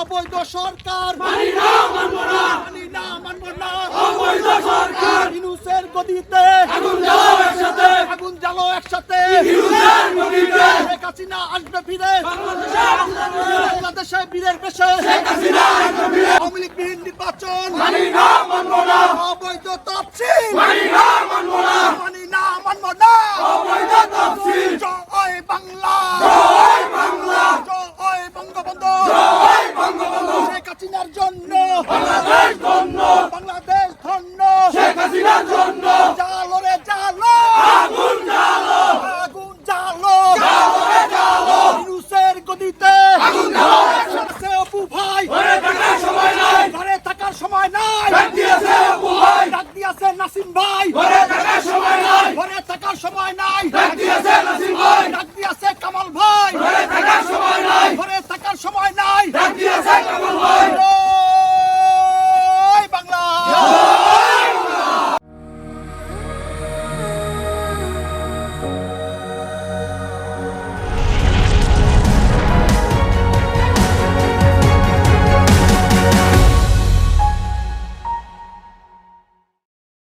অবৈধ সরকার। মানি না মানব না। মানি না মানব না। অবৈধ সরকার। ইনুসের গদিতে। আগুন জ্বালাও একসাথে। আগুন জ্বালো একসাথে। ইউজার নদীতে শেখ হাসিনা আসবে ফিরে। বাংলাদেশে বীরের বেশে। শেখ হাসিনা আসবে ফিরে। আওয়ামী নির্বাচন। মানি না মানব না। অবৈধ তফসিল। মানি না মানব না। মানি না মানব না। অবৈধ তফসিল। জয় বাংলা জয় বাংলা জয় বঙ্গবন্ধু জয় বঙ্গবন্ধু শেখ হাসিনার জন্য বাংলাদেশ ধন্য বাংলাদেশ ধন্য শেখ হাসিনার জন্য। জালো রে জালো। আগুন জালো আগুন জালো জালো রে জালো ইনুসের গদিতে। আগুন জ্বালো। আছে অপু ভাই ঘরে থাকার সময় নাই। ঘরে থাকার সময় নাই। ডাক দিয়েছে অপু ভাই। ডাক দিয়েছে নাসিম ভাই। ঘরে